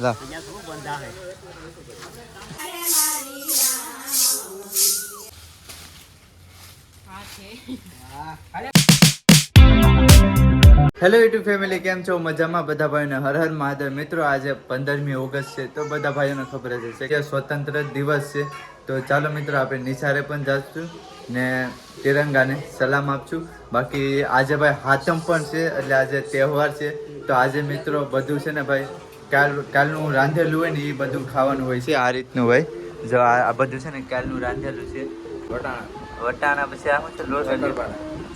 લા. Hello YouTube family કેમ છો? મજામાં બધા ભાઈઓને? હર હર મહાદેવ. મિત્રો, આજે પંદરમી ઓગસ્ટ છે, તો બધા ભાઈઓને ખબર જ હશે કે સ્વતંત્ર દિવસ છે. તો ચાલો મિત્રો, આપણે નિશાળે પણ જાશું ને તિરંગાને સલામ આપશું. બાકી આજે ભાઈ હાથમ પણ છે, એટલે આજે તહેવાર છે. તો આજે મિત્રો, બધું છે ને ભાઈ? કાલ કાલનું રાંધેલું હોય ને એ બધું ખાવાનું હોય છે. આ રીતનું હોય. જો આ બધું છે ને કાલનું રાંધેલું છે. વટાણા. વટાણા પછી આ છે? લોટ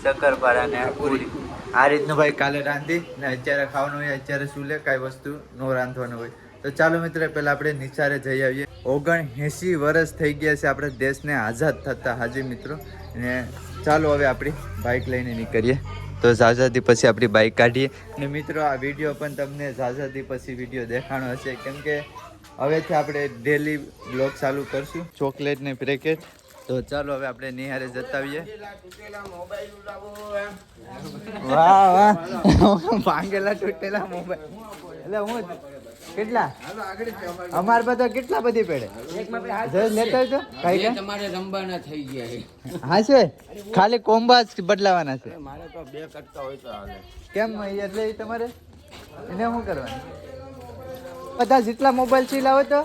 શક્કરપારા ને પૂરી. આ રીતનું ભાઈ કાલે રાંધી ને અત્યારે ખાવાનું હોય અત્યારે શું લે? કાંઈ વસ્તુ નો રાંધવાનું હોય. તો ચાલો મિત્રો પહેલાં આપણે નિચારે જઈ આવીએ. ઓગણ એંસી વર્ષ થઈ ગયા છે આપણે દેશને આઝાદ થતા હાજી મિત્રો. ને ચાલો હવે આપણી બાઇક લઈને નીકળીએ. તો ઝાઝાથી પછી આપણી બાઇક કાઢીએ. અને મિત્રો આ વીડિયો પણ તમને ઝાઝાદી પછી વીડિયો દેખાણો હશે. કેમ કે હવેથી આપણે ડેલી બ્લોગ ચાલુ કરશું. ચોકલેટ ને પેકેટ તો ચાલો હવે આપણે નિહારે જતાવીએ વાહ વાહ. ભાંગેલા તૂટેલા મોબાઈલ. એટલે હું કેટલા? અમાર બધા કેટલા બધી પેડે? લેતા તો કઈ તમારે રમવાના થઈ ગયા છે. હા છે? ખાલી કોમ્બા જ બદલાવાના છે. મારે તો બે કટકા હોય તો હાલે. કેમ એટલે તમારે? એને શું કરવાનું? બધા જેટલા મોબાઈલ છે લાવો તો?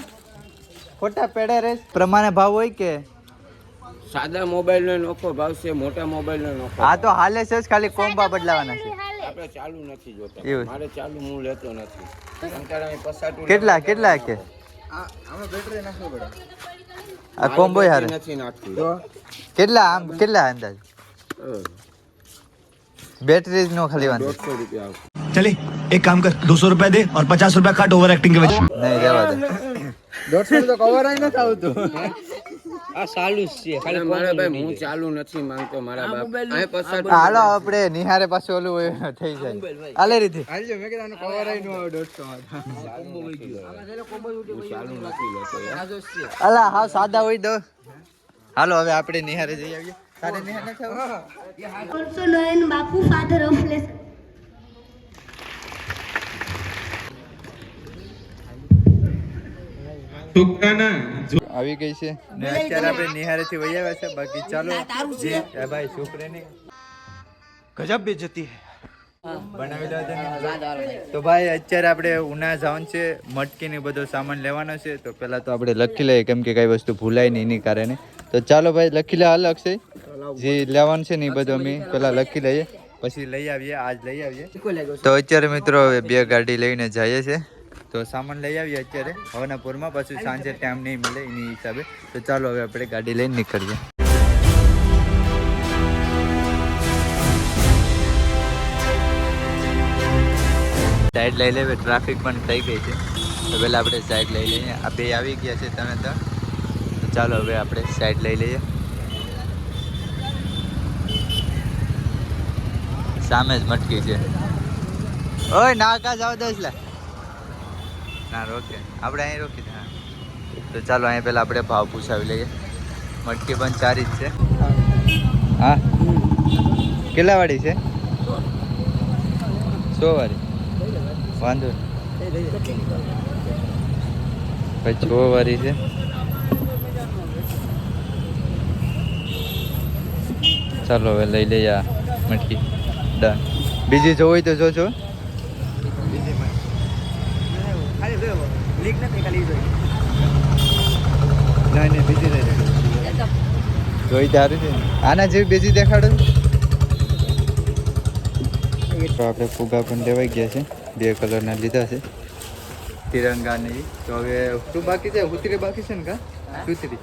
ખોટા પેડે રહે પ્રમાણે ભાવ હોય કે? સાદા મોબાઈલ નો નોખો ભાવ છે મોટા મોબાઈલ નો નોખો. હા તો હાલે છે જ ખાલી કોમ્બા બદલાવાના છે. આપણે ચાલુ નથી જોતા. મારે ચાલુ હું લેતો નથી. કેટલા કેટલા કે? બેટરી આ કોમ્બો હારે. નથી નાખતું. કેટલા આમ કેટલા અંદાજ? બેટરી નો ખાલી વાંધો. રૂપિયા ચલે એક કામ કર 200 રૂપિયા દે ઓર 50 રૂપિયા કાટ ઓવર એક્ટિંગ કે વચ્ચે. નહીં રહેવા દે. 150 તો કવર આઈ ન થાઉ તું આ ચાલુ છે ખાલી મારા ભાઈ હું ચાલુ નથી માંગતો મારા બાપ. આ પસાર હાલો આપણે નિહારે પાછું ઓલું થઈ જાય. હાલે રીતે કવર નો આવે દોઢસો હું ચાલુ નથી લેતો યાર. અલા હા સાદા હોય દો હાલો હવે આપણે નિહારે જઈ આવીએ. તારે નિહાર નથી આવવું? Also known આવી ગઈ છે. ને અત્યારે આપણે નિહારે થી છે. બાકી ચાલો જે ભાઈ ગજબ બેજતી જતી તો ભાઈ અત્યારે આપણે ઉના જવાનું છે. મટકી ને બધો સામાન લેવાનો છે. તો પેલા તો આપડે લખી લઈએ કેમ કે કઈ વસ્તુ ભૂલાય નહીં એની કારણે. તો ચાલો ભાઈ લખી લે અલગ છે. જે લેવાનું છે ને એ બધું અમે પેલા લખી લઈએ. પછી લઈ આવીએ આજ લઈ આવીએ. તો અત્યારે મિત્રો બે ગાડી લઈને જઈએ છીએ તો સામાન લઈ આવીએ અત્યારે. હવનાપુરમાં પછી સાંજે ટાઈમ નહીં મળે એની હિસાબે. તો ચાલો હવે આપણે ગાડી લઈને નીકળીએ. સાઈડ લઈ લેવે ટ્રાફિક પણ થઈ ગઈ છે. તો પહેલાં આપણે સાઈડ લઈ લઈએ. આ બે આવી ગયા છે તમે તો. ચાલો હવે આપણે સાઈડ લઈ લઈએ. સામે જ મટકી છે. ઓય નાકા જાવ દસ લે. ના રોકે. આપણે અહીં રોકી હા. તો ચાલો, અહીં પહેલાં આપણે ભાવ પૂછાવી લઈએ. મટકી પણ ચારી જ છે. હા? કેટલા વાળી છે? સો વાળી વાંધો ભાઈ છ વાળી છે. ચાલો, હવે લઈ લઈએ આ મટકી. ડન બીજી જોવી તો જોજો. નહીં નહીં બીજી લઈ જોઈ તારી છે. આના જેવી બીજી દેખાડો. તો આપણે ફુગા પણ લેવાઈ ગયા છે. બે કલરના લીધા છે. તિરંગાની. તો હવે શું બાકી છે? ઉતરી બાકી છે ને કા? સુતરી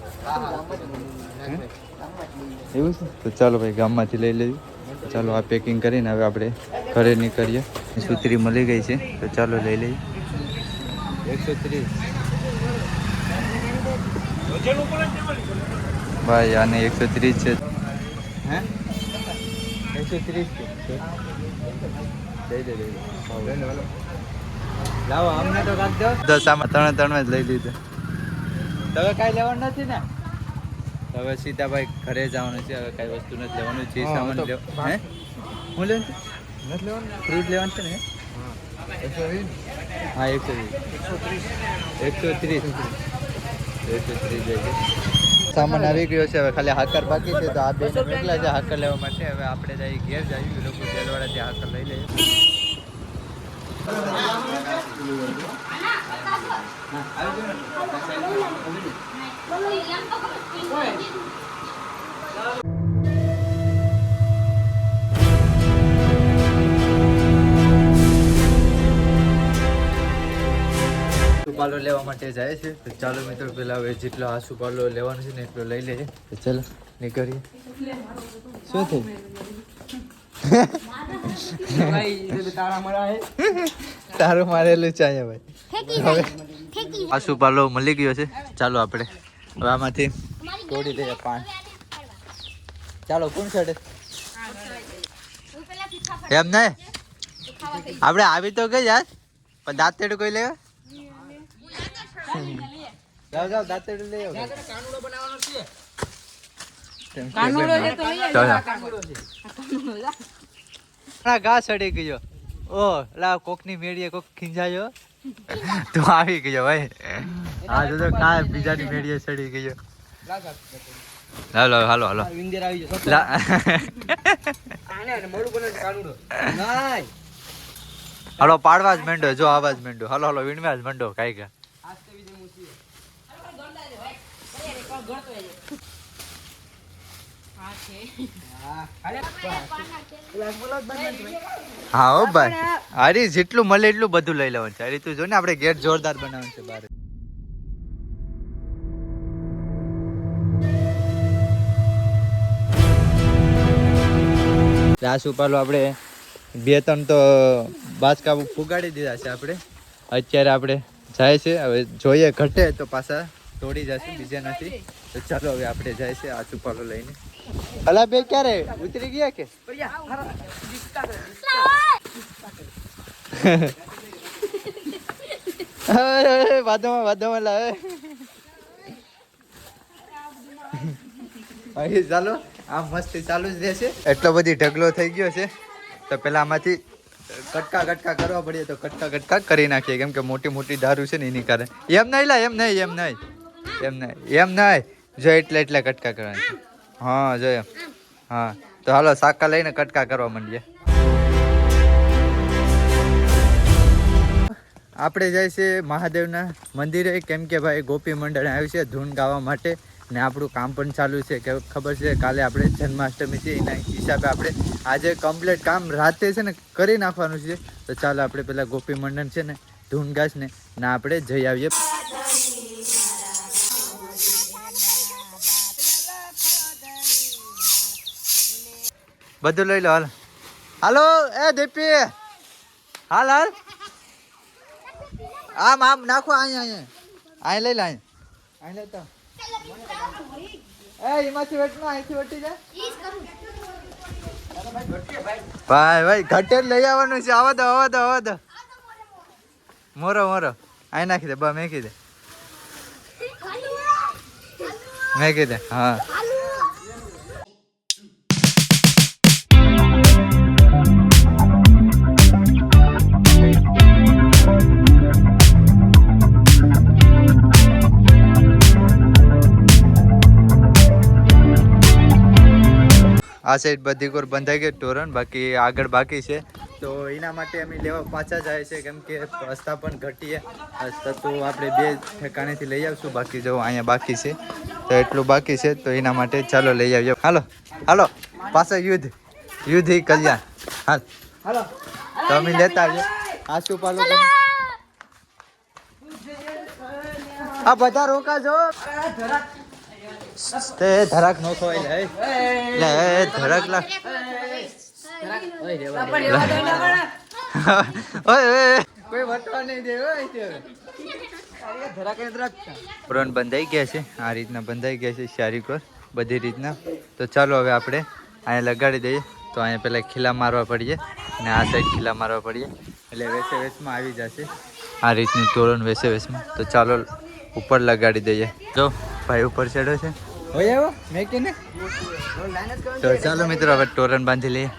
એવું છે? તો ચાલો ભાઈ ગામમાંથી લઈ લેવી ચાલો આ પેકિંગ કરીને હવે આપણે ઘરે નીકળીએ. સુતરી મળી ગઈ છે. તો ચાલો લઈ લઈએ. એકસો ત્રીસ ભાઈ આને એકસો ત્રીસ છે. હે? એકસો ત્રીસ લાવો અમને તો કાઢ દો દસ આમાં ત્રણે ત્રણ જ લઈ લીધું. તમે કાંઈ લેવાનું નથી ને? હવે સીધા ભાઈ ઘરે જવાનું છે હવે કાંઈ વસ્તુ નથી લેવાનું. જે સામાન લેવ હે? હું લેવાનું નથી લેવાનું ફ્રૂટ લેવાનું છે ને? હા એકસો વીસ. એકસો ત્રીસ એકસો ત્રીસ જાય છે સામાન આવી ગયો છે હવે ખાલી હાકર બાકી છે તો આ બે નીકળ્યા છે હાકર લેવા માટે. હવે આપણે જઈ ઘેર જઈએ એ લોકો જેલવાળા ત્યાં હાકર લઈ લઈએ આસુપાલો લેવા માટે જાય છે. તો ચાલો મિત્રો પેલા હવે જેટલો આસુપાલો લેવાનો છે ને એટલો લઈ લઈએ તો ચાલો નીકળીએ. શું થયું? તારું મારેલું છે? ભાઈ હવે. આસુપાલો મળી ગયો છે. ચાલો આપણે હવે આમાંથી તોડી લઈએ પાન. ચાલો કોણ છડે? એમ નહીં આપણે આવી તો ગઈ યાર પણ દાંત તેડું કોઈ લેવા? જાઓ જાઓ દાંતેડું લઈ આવો તેમ કે બેન. ચાલો. આ ઘા સડી ગયો. ઓ લા કોકની મેડીએ કોક ખીંજાયો. તું આવી ગયો ભાઈ. આ જો કા બીજાની મેળીએ સડી ગયો. હાલો હાલો હાલો. લા. હાલો પાડવા જ માંડો જો આવાજ જ હલો હાલો હાલો વીણવા જ માંડો કાઈ કા. હા ભાઈ. અરે જેટલું મળે એટલું બધું લઈ લેવાનું છે. અરે તું જો ને આપણે ગેટ જોરદાર બનાવવાનું છે બહાર રાસ ઉપાડો આપણે બે ત્રણ તો બાચકા ફુગાડી દીધા છે આપણે. અત્યારે આપણે જાય છે. હવે જોઈએ, ઘટે તો પાછા તોડી જશે, બીજા નથી. તો ચાલો, હવે આપણે જાય છે, આ છુપાલો લઈને. અલા બે ક્યારે? ઉતરી ગયા કે? વાદોમાં વાદોમાં લાવે. અહીં ચાલો આમ મસ્તી ચાલુ જ રહેશે. એટલો બધી ઢગલો થઈ ગયો છે તો પેલા આમાંથી કટકા કટકા કરવા પડીએ તો કટકા કટકા કરી નાખીએ કેમ કે મોટી મોટી દારૂ છે ને એની કારણે. એમ નહીં લા એમ નહીં એમ નહીં એમ નહીં એમ નહીં. જો એટલે એટલે કટકા કરવાના. હા જો એમ હા, તો હાલો સાકા લઈને કટકા કરવા માંડીએ. આપણે જાય છે મહાદેવના મંદિરે. કેમ કે ભાઈ, ગોપી મંડળ આવ્યું છે ધૂન ગાવા માટે ને આપણું કામ પણ ચાલુ છે. કે ખબર છે, કાલે આપણે જન્માષ્ટમી છે, એના હિસાબે આપણે આજે કમ્પ્લીટ કામ રાતે છે ને કરી નાખવાનું છે. તો ચાલો, આપણે પેલા ગોપી મંડળ છે ને ધૂન ગાશ ને આપણે જઈ આવીએ. બધું લઈ લો, હાલ. હાલો, એ દીપી. હાલ હાલ. આમ આમ, નાખો અહીંયા અહીંયા અહીં લઈ લે અહીં અહીં લેતો એ, એમાંથી વેટનો અહીંથી વટી જાય ભાઈ ભાઈ ઘટે લઈ આવવાનું છે. આવા દો આવા દો આવા દો. મોરો મોરો. અહીં નાખી દે. બ મેકી દે. મેકી દે, હા. આ સાઈડ બધી કોર બંધાઈ ગઈ તોરણ બાકી આગળ બાકી છે. તો એના માટે અમે લેવા પાછા જાય છે કેમ કે રસ્તા પણ ઘટીએ રસ્તા તો આપણે બે ઠેકાણેથી લઈ આવશું બાકી જો અહીંયા બાકી છે. તો એટલું બાકી છે તો એના માટે ચાલો લઈ આવીએ. હાલો હાલો પાછા યુદ્ધ યુદ્ધ કલ્યાણ. હાલ. હાલો. તો અમે લેતા આવીએ. આસુ પાલો આ બધા રોકા છો તે ધરાક નો ખવાય લે. લે, ધરાક લા. ઓય કોઈ વટવા નહીં દે ઓય. તે પ્રોન બંધાઈ ગયા છે. આ રીતના બંધાઈ ગયા છે સારી કોર બધી રીતના. તો ચાલો હવે આપણે અહીંયા લગાડી દઈએ. તો અહીંયા પહેલાં ખીલા મારવા પડીએ અને આ સાઈડ ખીલા મારવા પડીએ. એટલે વેસે વેસમાં આવી જશે. આ રીતનું તોરણ વેસે વેસમાં. તો ચાલો ઉપર લગાડી દઈએ. જો. ભાઈ ઉપર ચડ્યો છે. હોય આવો મેં કે ને તો ચાલો મિત્રો હવે તોરણ બાંધી લઈએ.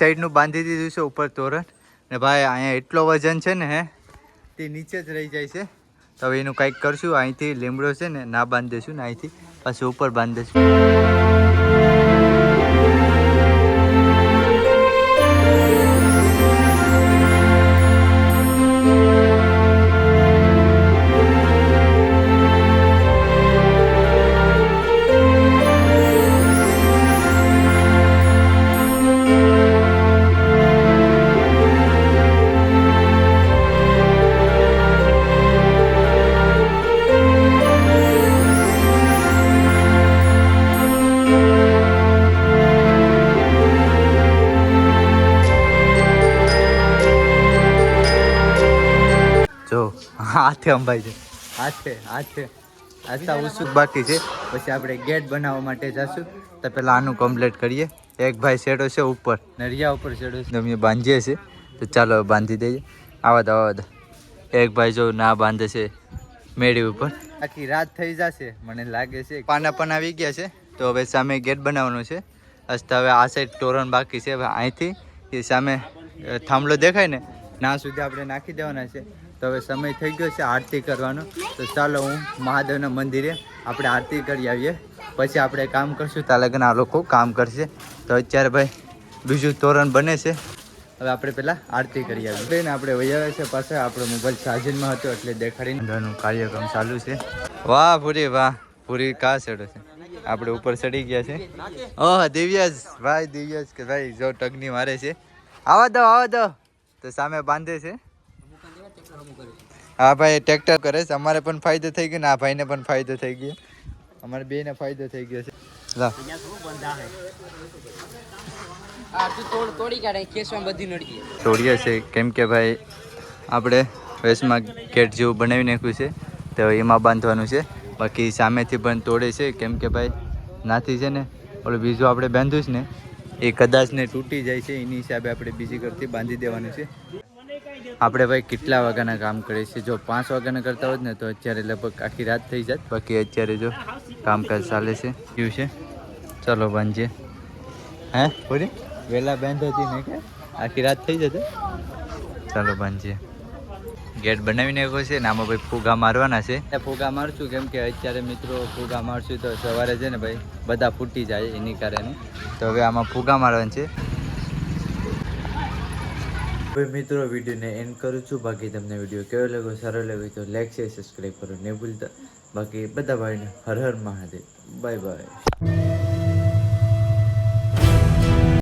સાઈડનું બાંધી દીધું છે ઉપર તોરણ. ને ભાઈ, અહીંયા એટલો વજન છે ને, હે, તે નીચે જ રહી જાય છે. તો હવે એનું કંઈક કરશું, અહીંથી લીમડો છે ને, ના બાંધી દઈશું ને, અહીંથી પાછું ઉપર બાંધી દઈશું હાથે અંબાઈ છે. હાથે હાથે આશા ઉત્સુક બાકી છે. પછી આપણે ગેટ બનાવવા માટે જશું. તો પહેલાં આનું કમ્પ્લીટ કરીએ. એક ભાઈ શેડો છે ઉપર. નરિયા ઉપર શેડો છે. અમે બાંધીએ છીએ. તો ચાલો હવે બાંધી દઈએ. આવા દો આવા દો એક ભાઈ જો ના બાંધે છે મેળી ઉપર. આખી રાત થઈ જશે. મને લાગે છે પાના પણ આવી ગયા છે. તો હવે સામે ગેટ બનાવવાનો છે. હસ્તા હવે આ સાઈડ તોરણ બાકી છે. હવે અહીંથી એ સામે થાંભલો દેખાય ને ના સુધી આપણે નાખી દેવાના છે. તો હવે સમય થઈ ગયો છે આરતી કરવાનો. તો ચાલો હું મહાદેવના મંદિરે આપણે આરતી કરી આવીએ. પછી આપણે કામ કરશું. ત્યાં લગ્ન આ લોકો કામ કરશે. તો અત્યારે ભાઈ બીજું તોરણ બને છે. હવે આપણે પેલા આરતી કરી આવીએ. બેન, આપણે વૈયા છે પાછા આપણો મોબાઈલ ચાર્જિંગમાં હતો એટલે દેખાડીને અંદરનું કાર્યક્રમ ચાલુ છે. વાહ, પૂરી વાહ. પૂરી કા ચડો છે. આપણે ઉપર ચડી ગયા છે. ઓહ, દિવ્યાજ. ભાઈ, દિવ્યાજ કે ભાઈ, જો ટગની મારે છે. આવા દો આવા દો. તો સામે બાંધે છે. હા ભાઈ ટ્રેક્ટર કરે છે. અમારે પણ ફાયદો થઈ ગયો ને આ ભાઈને પણ ફાયદો થઈ ગયો. અમારે બેને ફાયદો થઈ ગયો છે. તોડીએ છે. કેમ કે ભાઈ આપણે વેસમાં ગેટ જેવું બનાવી નાખ્યું છે તો એમાં બાંધવાનું છે. બાકી સામેથી પણ તોડે છે. કેમ કે ભાઈ નાથી છે ને ઓલું બીજું આપણે બાંધ્યું છે ને એ કદાચ ને તૂટી જાય છે, એની હિસાબે આપણે બીજી કરતી બાંધી દેવાનું છે. આપણે ભાઈ કેટલા વાગ્યાના કામ કરીએ છીએ? જો પાંચ વાગ્યાના કરતા હોત ને તો અત્યારે લગભગ આખી રાત થઈ જાત. બાકી અત્યારે જો કામકાજ ચાલે છે કેવું છે. ચલો બાંધીએ હે પૂરી વહેલા બાંધો હતી ને કે? આખી રાત થઈ જશે? ચાલો બાંધીએ ગેટ બનાવી નાખ્યો છે ને આમાં ભાઈ ફુગા મારવાના છે. ફુગા મારશું કેમ કે અત્યારે મિત્રો ફુગા મારશું તો સવારે છે ને ભાઈ બધા ફૂટી જાય એની કારણે. તો હવે આમાં ફુગા મારવાના છે. ભાઈ મિત્રો વિડીયોને એન્ડ કરું છું. બાકી તમને વીડિયો કેવો લાગ્યો સારો લાગ્યો તો લાઈક છે સબસ્ક્રાઈબ કરો. નહીં ભૂલતા. બાકી બધા ભાઈને હર હર મહાદેવ. Bye bye